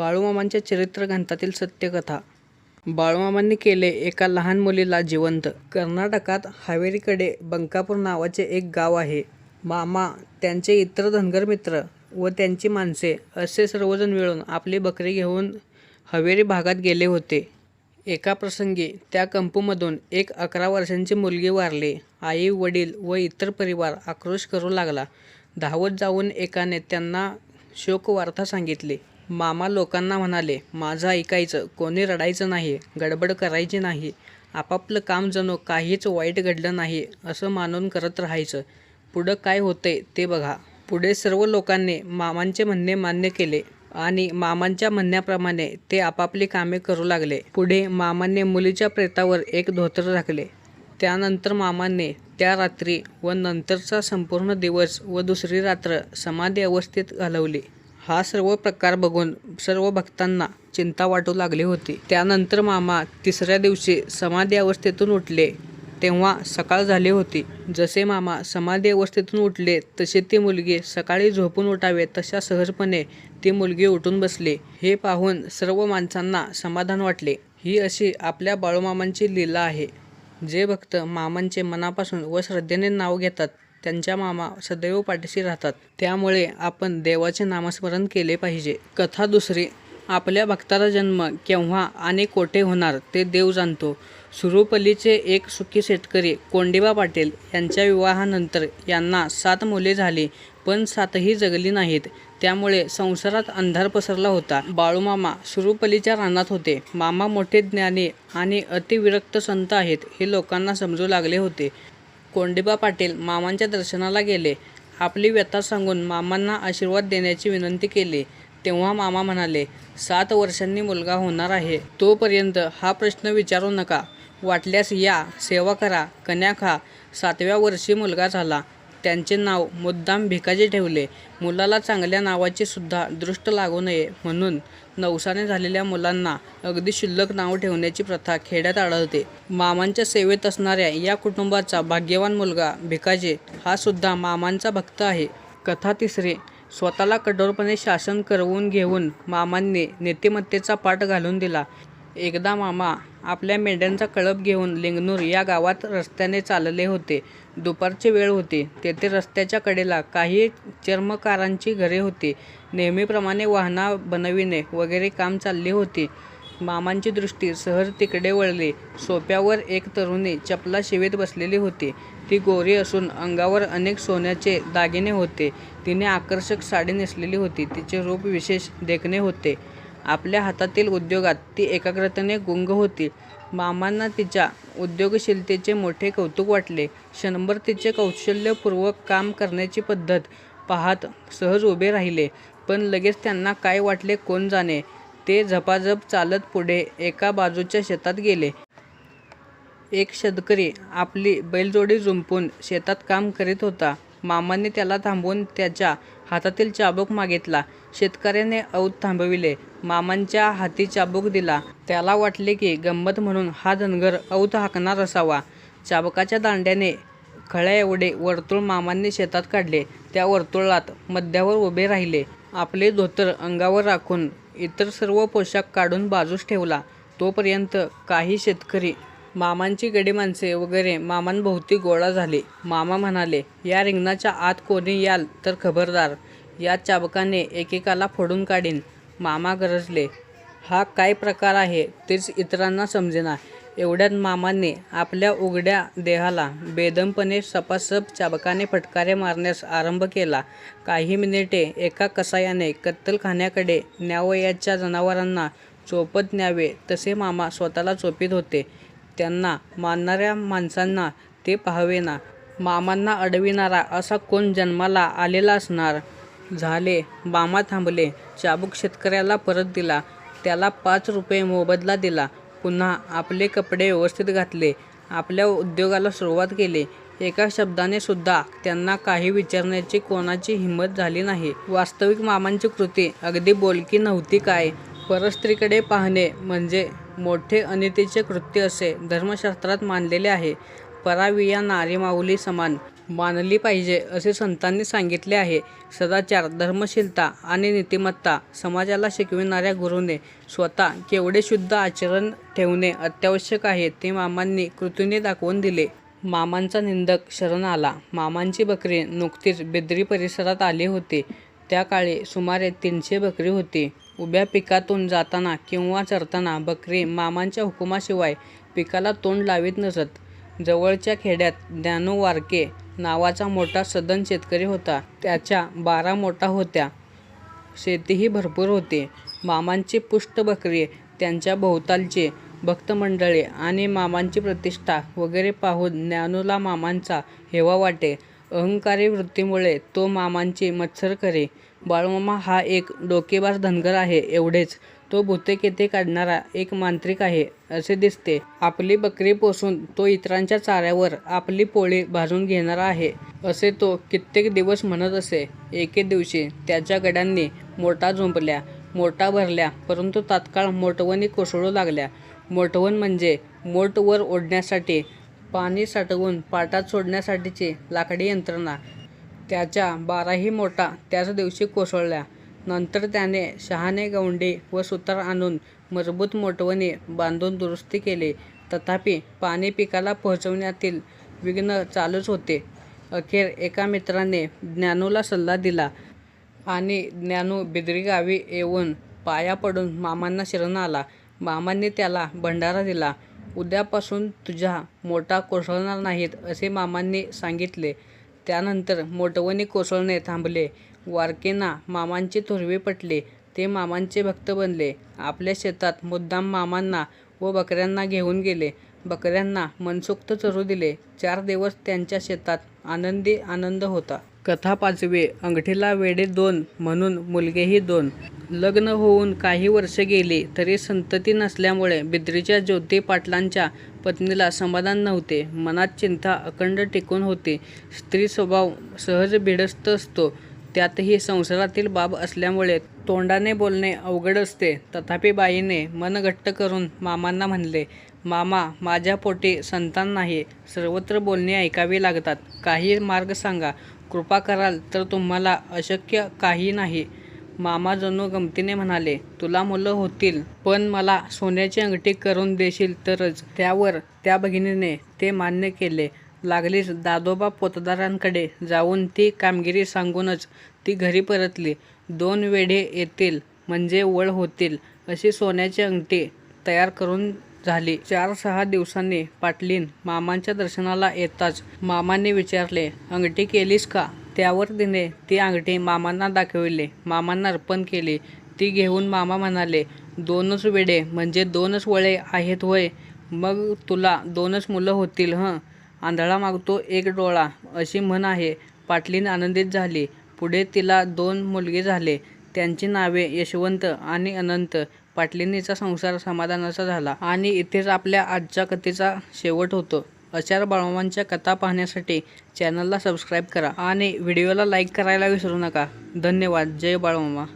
बाळूमामांच्या चरित्र ग्रंथातील सत्यकथा. बाळूमामांनी केले एका लहान मुलीला जिवंत. कर्नाटकात हावेरीकडे बंकापूर नावाचे एक गाव आहे. मामा त्यांचे इतर धनगर मित्र व त्यांची माणसे असे सर्वजण मिळून आपली बकरी घेऊन हवेरी भागात गेले होते. एका प्रसंगी त्या कंपूमधून एक अकरा वर्षांची मुलगी वारली. आई वडील व इतर परिवार आक्रोश करू लागला. धावत जाऊन एकाने त्यांना शोकवार्ता सांगितली. मामा लोकांना म्हणाले माझं ऐकायचं कोणी रडायचं नाही गडबड करायची नाही आपापलं काम जणू काहीच वाईट घडलं नाही असं मानून करत राहायचं. पुढं काय होतंय ते बघा. पुढे सर्व लोकांनी मामांचे म्हणणे मान्य केले आणि मामांच्या म्हणण्याप्रमाणे ते आपापली कामे करू लागले. पुढे मामांनी मुलीच्या प्रेतावर एक धोतर टाकले त्यानंतर मामांनी त्या रात्री व नंतरचा संपूर्ण दिवस व दुसरी रात्र समाधी अवस्थेत घालवली. हा सर्व प्रकार बघून सर्व भक्तांना चिंता वाटू लागली होती. त्यानंतर मामा तिसऱ्या दिवशी समाधी अवस्थेतून उठले. तेव्हा सकाळ झाली होती. जसे मामा समाधी अवस्थेतून उठले तसे ती मुलगी सकाळी झोपून उठावे तशा सहजपणे ती मुलगी उठून बसली. हे पाहून सर्व माणसांना समाधान वाटले. ही अशी आपल्या बाळूमामांची लीला आहे. जे भक्त मामांचे मनापासून व श्रद्धेने नाव घेतात त्यांच्या मामा सदैव पाठीशी राहतात. त्यामुळे आपण देवाचे नामस्मरण केले पाहिजे. कथा दुसरी आपल्या भक्ताचा जन्म केव्हा आणि कोठे होणार ते देव जाणतो. सुरूपल्लीचे एक सुखी शेतकरी कोंडिबा पाटील यांच्या विवाहानंतर यांना सात मुले झाली पण सातही जगली नाहीत. त्यामुळे संसारात अंधार पसरला होता. बाळूमामा सुरूपल्लीच्या रानात होते. मामा मोठे ज्ञानी आणि अतिविरक्त संत आहेत हे लोकांना समजू लागले होते. कोंडिबा पाटील मामांच्या दर्शनाला गेले. आपली व्यथा सांगून मामांना आशीर्वाद देण्याची विनंती केली. तेव्हा मामा म्हणाले सात वर्षांनी मुलगा होणार आहे. तोपर्यंत हा प्रश्न विचारू नका. वाटल्यास या सेवा करा कन्या खा. सातव्या वर्षी मुलगा झाला. त्यांचे नाव मुद्दाम भिकाजी ठेवले. मुलाला चांगल्या नावाची सुद्धा दृष्ट लागू नये म्हणून नवसाने झालेल्या मुलांना अगदी शुल्लक नाव ठेवण्याची प्रथा खेड्यात आढळते. मामांच्या सेवेत असणाऱ्या या कुटुंबाचा भाग्यवान मुलगा भिकाजी हा सुद्धा मामांचा भक्त आहे. कथा तिसरी स्वतःला कठोरपणे शासन करवून घेऊन मामांनी नेतेमत्तेचा पाठ घालून दिला. एकदा मामा आपल्या मेंढ्यांचा कळप घेऊन लिंगनूर या गावात रस्त्याने चालले होते. दुपारची वेळ होती. तेथे रस्त्याच्या कडेला काही चर्मकारांची घरे होती. नेहमीप्रमाणे वाहना बनविणे वगैरे काम चालली होती. मामांची दृष्टी सहज तिकडे वळली. सोप्यावर एक तरुणी चपला शिवेत बसलेली होती. ती गोरी असून अंगावर अनेक सोन्याचे दागिने होते. तिने आकर्षक साडी नेसलेली होती. तिचे रूप विशेष देखणे होते. आपल्या हातातील उद्योगात ती एकाग्रतेने गुंग होती. मामांना तिच्या उद्योगशीलतेचे मोठे कौतुक वाटले. क्षणभर तिचे कौशल्यपूर्वक काम करण्याची पद्धत पाहत सहज उभे राहिले. पण लगेच त्यांना काय वाटले कोण जाणे ते झपाझप चालत पुढे एका बाजूच्या शेतात गेले. एक शेतकरी आपली बैलजोडी जुंपून शेतात काम करीत होता. मामाने त्याला थांबवून त्याच्या हातातील चाबूक मागितला. शेतकऱ्याने औत थांबविले. मामांच्या हाती चाबूक दिला. त्याला वाटले की गंमत म्हणून हा धनगर औत हाकणार असावा. चाबकाच्या दांड्याने खळ्या एवढे वर्तुळ मामांनी शेतात काढले. त्या वर्तुळात मध्यावर उभे राहिले. आपले धोतर अंगावर राखून इतर सर्व पोशाख काढून बाजूस ठेवला. तोपर्यंत काही शेतकरी मामांची गडी माणसे वगैरे मामांभोवती गोळा झाले. मामा म्हणाले या रिंगणाच्या आत कोणी याल तर खबरदार. या चाबकाने एकेकाला फोडून काढीन. मामा गरजले. हा काय प्रकार आहे तेच इतरांना समजेना. एवढ्यात मामांनी आपल्या उघड्या देहाला बेदमपणे सपासप चाबकाने फटकारे मारण्यास आरंभ केला. काही मिनिटे एका कसायाने कत्तलखान्याकडे न्यावयाच्या जनावरांना चोपत न्यावे तसे मामा स्वतःला चोपीत होते. त्यांना मानणाऱ्या माणसांना ते पाहावेना. मामांना अडविणारा असा कोण जन्माला आलेला असणार? झाले. बामा थांबले. चाबूक शेतकऱ्याला परत दिला. त्याला पाच रुपये मोबदला दिला. पुन्हा आपले कपडे व्यवस्थित घातले. आपल्या उद्योगाला सुरुवात केली. एका शब्दाने सुद्धा त्यांना काही विचारण्याची कोणाची हिंमत झाली नाही. वास्तविक मामांची कृती अगदी बोलकी नव्हती काय? परस्त्रीकडे पाहणे म्हणजे मोठे अनितीचे कृत्य असे धर्मशास्त्रात मानलेले आहे. परावी या नारीमाऊली समान. मानली पाहिजे असे संतांनी सांगितले आहे. सदाचार धर्मशीलता आणि नीतिमत्ता समाजाला शिकविणाऱ्या गुरुने स्वतः केवढे शुद्ध आचरण ठेवणे अत्यावश्यक आहे ते मामांनी कृतीने दाखवून दिले. मामांचा निंदक शरण आला. मामांची बकरी नुकतीच बेदरी परिसरात आली होती. त्या काळी सुमारे तीनशे बकरी होती. उभ्या पिकातून जाताना किंवा चरताना बकरी मामांच्या हुकुमाशिवाय पिकाला तोंड लावीत नसत. जवळच्या खेड्यात ज्ञानू वारके नावाचा मोठा सदन शेतकरी होता. त्याच्या बारा मोठा होत्या. शेतीही भरपूर होती. मामांची पुष्ट बकरी त्यांच्या भोवतालचे भक्तमंडळे आणि मामांची प्रतिष्ठा वगैरे पाहून ज्ञानूला मामांचा हेवा वाटे. अहंकारी वृत्तीमुळे तो मामांची मत्सर करे बाळमामा हा एक डोकेबाज धनगर आहे एवढेच. तो भूते येथे काढणारा एक मांत्रिक आहे असे दिसते. आपली बकरी पोसून तो इतरांच्या चाऱ्यावर आपली पोळी भाजून घेणारा आहे असे तो कित्येक दिवस म्हणत असे. एके दिवशी त्याच्या गड्यांनी मोठा झोंपल्या मोठा भरल्या परंतु तात्काळ मोटवणी कोसळू लागल्या. मोटवण म्हणजे मोटवर ओढण्यासाठी पाणी साठवून पाटात सोडण्यासाठीची लाकडी यंत्रणा. त्याच्या बाराही मोठा त्याच दिवशी कोसळल्या. नंतर त्याने शहाणे गवंडे व सुतार आणून मजबूत मोटवणी बांधून दुरुस्ती केले. तथापि पाणी पिकाला पोहोचवण्यातील विघ्न चालूच होते. अखेर एका मित्राने ज्ञानूला सल्ला दिला आणि ज्ञानू बिदरी गावी येऊन पाया पडून मामांना शरण आला. मामांनी त्याला भंडारा दिला. उद्यापासून तुझ्या मोठा कोसळणार नाहीत असे मामांनी सांगितले. त्यानंतर मोटवणी कोसळणे थांबले. वारकेंना मामांचे थोरवे पटले ते मामांचे भक्त बनले. आपल्या शेतात मुद्दाम मामांना व बकऱ्यांना घेऊन गेले. बकऱ्यांना मनसोक्त चरू दिले. चार दिवस त्यांच्या शेतात आनंदी आनंद होता. कथा पाचवी अंगठीला वेडे दोन म्हणून मुलगेही दोन. लग्न होऊन काही वर्ष गेली तरी संतती नसल्यामुळे बिद्रीच्या ज्योती पाटलांच्या पत्नीला समाधान नव्हते. मनात चिंता अखंड टिकून होती. स्त्री स्वभाव सहज भिडस्त असतो. त्यातही संसारातील बाब असल्यामुळे तोंडाने बोलणे अवघड असते. तथापि बाईने मन घट्ट करून मामांना म्हणले मामा माझ्या पोटी संतान नाही सर्वत्र बोलणे ऐकावी लागतात. काही मार्ग सांगा. कृपा कराल तर तुम्हाला अशक्य काही नाही. मामा जणू गमतीने म्हणाले तुला मुलं होतील पण मला सोन्याची अंगठी करून देशील तरच. त्यावर त्या भगिनीने ते मान्य केले. लागलीच दादोबा पोतदारांकडे जाऊन ती कामगिरी सांगूनच ती घरी परतली. दोन वेढे येतील म्हणजे वळ होतील अशी सोन्याची अंगठी तयार करून झाली. चार सहा दिवसांनी पाटलीन मामांच्या दर्शनाला येताच मामांनी विचारले अंगठी केलीस का? त्यावर तिने ती अंगठी मामांना दाखविले. मामांना अर्पण केली. ती घेऊन मामा म्हणाले दोनच वेडे म्हणजे दोनच वळे आहेत होय. मग तुला दोनच मुलं होतील हं? आंधळा मागतो एक डोळा. अशी म्हण आहे. पाटलीन आनंदित झाली. पुढे तिला दोन मुलगे झाले. त्यांची नावे यशवंत आणि अनंत. पाटलिनीचा संसार समाधानाचा झाला. आणि इथेच आपल्या आजच्या कथेचा शेवट होतो. अशा बाळवांच्या कथा पाहण्यासाठी चॅनलला सबस्क्राईब करा. आणि व्हिडिओला लाईक करायला विसरू नका. धन्यवाद. जय बाळमामा.